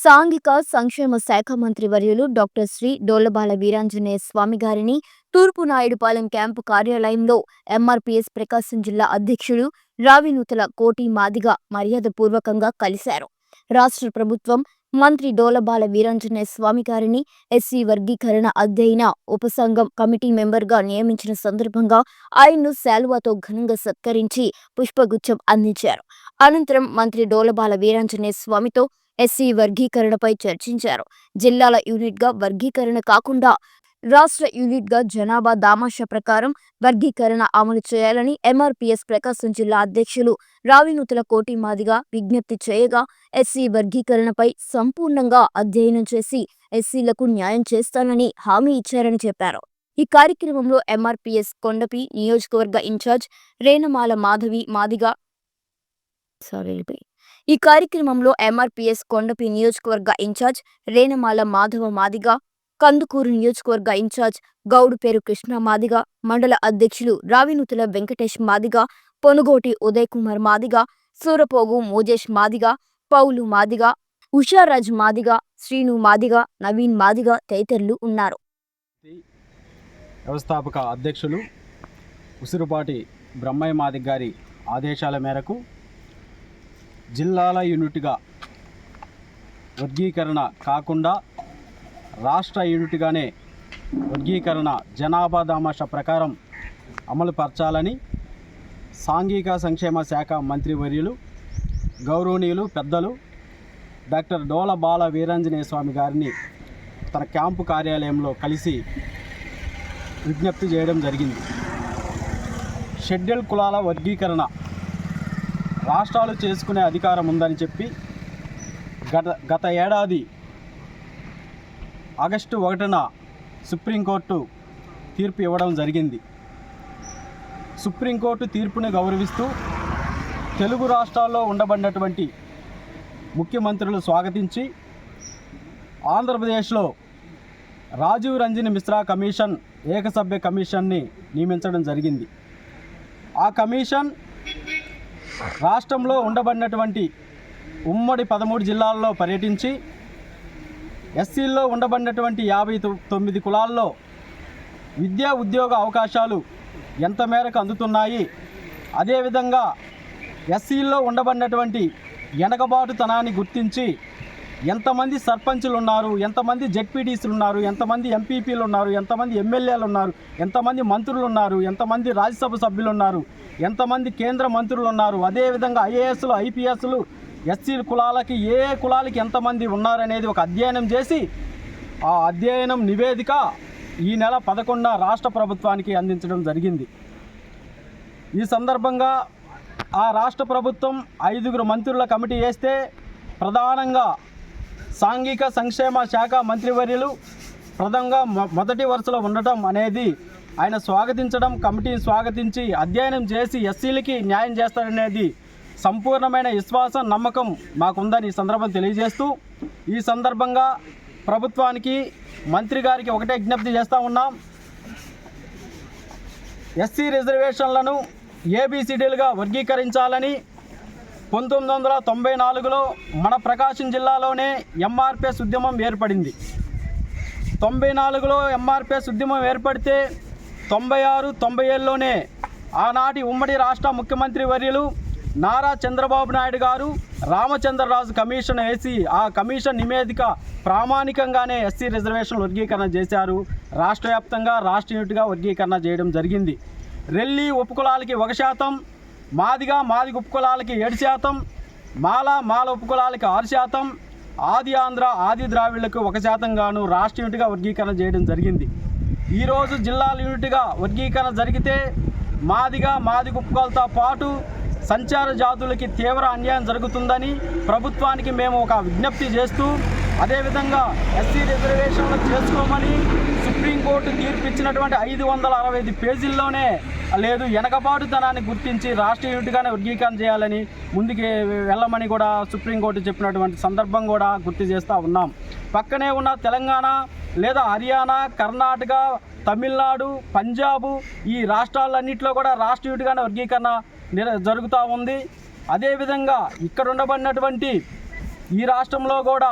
సాంఘిక సంక్షేమ శాఖ మంత్రి వర్యులు డాక్టర్ శ్రీ డోలబాల వీరాంజనేయ స్వామి గారిని తూర్పు నాయుడుపాలెం క్యాంపు కార్యాలయంలో ఎంఆర్పీఎస్ ప్రకాశం జిల్లా అధ్యక్షుడు రావినూతల కోటి మాదిగ మర్యాదపూర్వకంగా కలిశారు. రాష్ట్ర ప్రభుత్వం మంత్రి డోలబాల వీరాంజనేయ స్వామి గారిని ఎస్సీ వర్గీకరణ అధ్యయన ఉపసంఘం కమిటీ మెంబర్గా నియమించిన సందర్భంగా ఆయన్ను శాలువాతో ఘనంగా సత్కరించి పుష్పగుచ్చం అందించారు. అనంతరం మంత్రి డోలబాల వీరాంజనేయ స్వామితో ఎస్సీ వర్గీకరణపై చర్చించారు. జిల్లాల యూనిట్గా వర్గీకరణ కాకుండా రాష్ట్ర యూనిట్గా జనాభా దామాష ప్రకారం వర్గీకరణ అమలు చేయాలని ఎంఆర్పీఎస్ ప్రకాశం జిల్లా అధ్యక్షులు రావినూతుల కోటి మాదిగా విజ్ఞప్తి చేయగా ఎస్సీ వర్గీకరణపై సంపూర్ణంగా అధ్యయనం చేసి ఎస్సీలకు న్యాయం చేస్తానని హామీ ఇచ్చారని చెప్పారు. ఈ కార్యక్రమంలో ఎంఆర్పీఎస్ కొండపి నియోజకవర్గ ఇన్ఛార్జ్ రేణమాల మాధవి మాదిగా సారీ ఈ కార్యక్రమంలో ఎంఆర్పీఎస్ కొండపి నియోజకవర్గ ఇన్ఛార్జ్ రేణమాల మాధవ మాదిగ కందుకూరు నియోజకవర్గ ఇన్ఛార్జ్ గౌడు పేరు కృష్ణ మాదిగ మండల అధ్యక్షులు రావినుతుల వెంకటేష్ మాదిగ పొనుగోటి ఉదయ్ కుమార్ మాదిగ సూరపోగు మోజేష్ మాదిగ పౌలు మాదిగ ఉషారాజ్ మాదిగ శ్రీను మాదిగ నవీన్ మాదిగ తదితరులు ఉన్నారు. వ్యవస్థాపక అధ్యక్షులు ఉసిరుపాటి బ్రహ్మయ్య మాదిగ్ గారి ఆదేశాల మేరకు జిల్లాల యూనిట్గా వర్గీకరణ కాకుండా రాష్ట్ర యూనిట్గానే వర్గీకరణ జనాభా దామాష ప్రకారం అమలు పరచాలని సాంఘిక సంక్షేమ శాఖ మంత్రివర్యులు గౌరవనీయులు పెద్దలు డాక్టర్ డోల బాల వీరాంజనేయ స్వామి గారిని తన క్యాంపు కార్యాలయంలో కలిసి విజ్ఞప్తి చేయడం జరిగింది. షెడ్యూల్ కులాల వర్గీకరణ రాష్ట్రాలు చేసుకునే అధికారం ఉందని చెప్పి గత గత ఏడాది ఆగస్టు ఒకటిన సుప్రీంకోర్టు తీర్పు ఇవ్వడం జరిగింది. సుప్రీంకోర్టు తీర్పుని గౌరవిస్తూ తెలుగు రాష్ట్రాల్లో ఉండబడినటువంటి ముఖ్యమంత్రులు స్వాగతించి ఆంధ్రప్రదేశ్లో రాజీవ్ రంజన్ మిశ్రా కమిషన్ ఏకసభ్య కమిషన్ని నియమించడం జరిగింది. ఆ కమిషన్ రాష్ట్రంలో ఉండబడినటువంటి ఉమ్మడి పదమూడు జిల్లాల్లో పర్యటించి ఎస్సీల్లో ఉండబడినటువంటి యాభై తొమ్మిది కులాల్లో విద్యా ఉద్యోగ అవకాశాలు ఎంత మేరకు అందుతున్నాయి? అదేవిధంగా ఎస్సీల్లో ఉండబడినటువంటి వెనకబాటుతనాన్ని గుర్తించి ఎంతమంది సర్పంచులు ఉన్నారు? ఎంతమంది జెడ్పీటీసీలు ఉన్నారు? ఎంతమంది ఎంపీపీలు ఉన్నారు? ఎంతమంది ఎమ్మెల్యేలు ఉన్నారు? ఎంతమంది మంత్రులు ఉన్నారు? ఎంతమంది రాజ్యసభ సభ్యులు ఉన్నారు? ఎంతమంది కేంద్ర మంత్రులు ఉన్నారు? అదేవిధంగా ఐఏఎస్లు ఐపీఎస్లు ఎస్సీ కులాలకి ఏ కులాలకి ఎంతమంది ఉన్నారనేది ఒక అధ్యయనం చేసి ఆ అధ్యయనం నివేదిక ఈ నెల పదకొండ రాష్ట్ర ప్రభుత్వానికి అందించడం జరిగింది. ఈ సందర్భంగా ఆ రాష్ట్ర ప్రభుత్వం ఐదుగురు మంత్రుల కమిటీ వేస్తే ప్రధానంగా సాంఘిక సంక్షేమ శాఖ మంత్రివర్యులు ప్రధానంగా మొ- మొదటి వరుసలో ఉండటం అనేది ఆయన స్వాగతించడం కమిటీని స్వాగతించి అధ్యయనం చేసి ఎస్సీలకి న్యాయం చేస్తారనేది సంపూర్ణమైన విశ్వాసం నమ్మకం మాకుందని ఈ సందర్భం తెలియజేస్తూ ఈ సందర్భంగా ప్రభుత్వానికి మంత్రి గారికి ఒకటే విజ్ఞప్తి చేస్తూ ఉన్నాం. ఎస్సీ రిజర్వేషన్లను ఏబిసిడీలుగా వర్గీకరించాలని పంతొమ్మిది వందల తొంభై నాలుగులో మన ప్రకాశం జిల్లాలోనే ఎంఆర్పిఎస్ ఉద్యమం ఏర్పడింది. తొంభై నాలుగులో ఎంఆర్పిఎస్ ఉద్యమం ఏర్పడితే తొంభై ఆరు తొంభై ఏళ్ళలోనే ఆనాటి ఉమ్మడి రాష్ట్ర ముఖ్యమంత్రి వర్యులు నారా చంద్రబాబు నాయుడు గారు రామచంద్రరాజు కమిషన్ వేసి ఆ కమిషన్ నివేదిక ప్రామాణికంగానే ఎస్సీ రిజర్వేషన్ వర్గీకరణ చేశారు. రాష్ట్ర వ్యాప్తంగా రాష్ట్ర యూనిట్గా వర్గీకరణ చేయడం జరిగింది. రెల్లి ఉపకులాలకి ఒక శాతం మాదిగా మాదిగ ఉపకులాలకి ఏడు శాతం మాల మాల ఉపకులాలకి ఆరు శాతం ఆది ఆంధ్ర ఆది ద్రావిళ్ళకు ఒక శాతం గాను రాష్ట్ర యూనిట్గా వర్గీకరణ చేయడం జరిగింది. ఈరోజు జిల్లాల యూనిట్గా వర్గీకరణ జరిగితే మాదిగా మాది ఉపకులతో పాటు సంచార జాతులకి తీవ్ర అన్యాయం జరుగుతుందని ప్రభుత్వానికి మేము ఒక విజ్ఞప్తి చేస్తూ అదేవిధంగా ఎస్సీ రిజర్వేషన్లు చేసుకోమని సుప్రీంకోర్టు తీర్పిచ్చినటువంటి ఐదు వందల అరవై ఐదు పేజీల్లోనే లేదు వెనకబాటుతనాన్ని గుర్తించి రాష్ట్ర యూనిట్గానే వర్గీకరణ చేయాలని ముందుకు వెళ్ళమని కూడా సుప్రీంకోర్టు చెప్పినటువంటి సందర్భం కూడా గుర్తు చేస్తూ ఉన్నాం. పక్కనే ఉన్న తెలంగాణ లేదా హర్యానా కర్ణాటక తమిళనాడు పంజాబు ఈ రాష్ట్రాలన్నింటిలో కూడా రాష్ట్ర యూనిట్గానే వర్గీకరణ నిర జరుగుతూ ఉంది. అదేవిధంగా ఇక్కడ ఉండబడినటువంటి ఈ రాష్ట్రంలో కూడా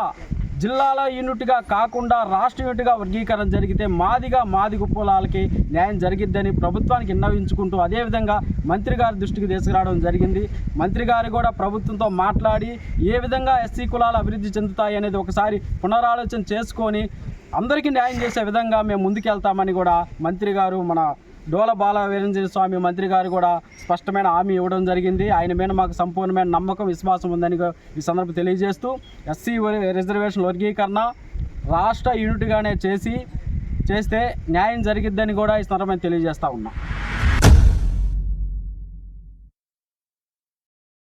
జిల్లాల యూనిట్గా కాకుండా రాష్ట్ర యూనిట్గా వర్గీకరణ జరిగితే మాదిగా మాదిగు పొలాలకి న్యాయం జరిగిద్దని ప్రభుత్వానికి విన్నవించుకుంటూ అదేవిధంగా మంత్రి గారి దృష్టికి తీసుకురావడం జరిగింది. మంత్రి గారు కూడా ప్రభుత్వంతో మాట్లాడి ఏ విధంగా ఎస్సీ కులాలు అభివృద్ధి చెందుతాయి అనేది ఒకసారి పునరాలోచన చేసుకొని అందరికీ న్యాయం చేసే విధంగా మేము ముందుకెళ్తామని కూడా మంత్రి గారు మన డోల బాల వీరంజన స్వామి మంత్రి గారు కూడా స్పష్టమైన హామీ ఇవ్వడం జరిగింది. ఆయన మీద మాకు సంపూర్ణమైన నమ్మకం విశ్వాసం ఉందని ఈ సందర్భం తెలియజేస్తూ ఎస్సీ రిజర్వేషన్ వర్గీకరణ రాష్ట్ర యూనిట్గానే చేసి చేస్తే న్యాయం జరిగిద్దని కూడా ఈ సందర్భంగా తెలియజేస్తూ ఉన్నాం.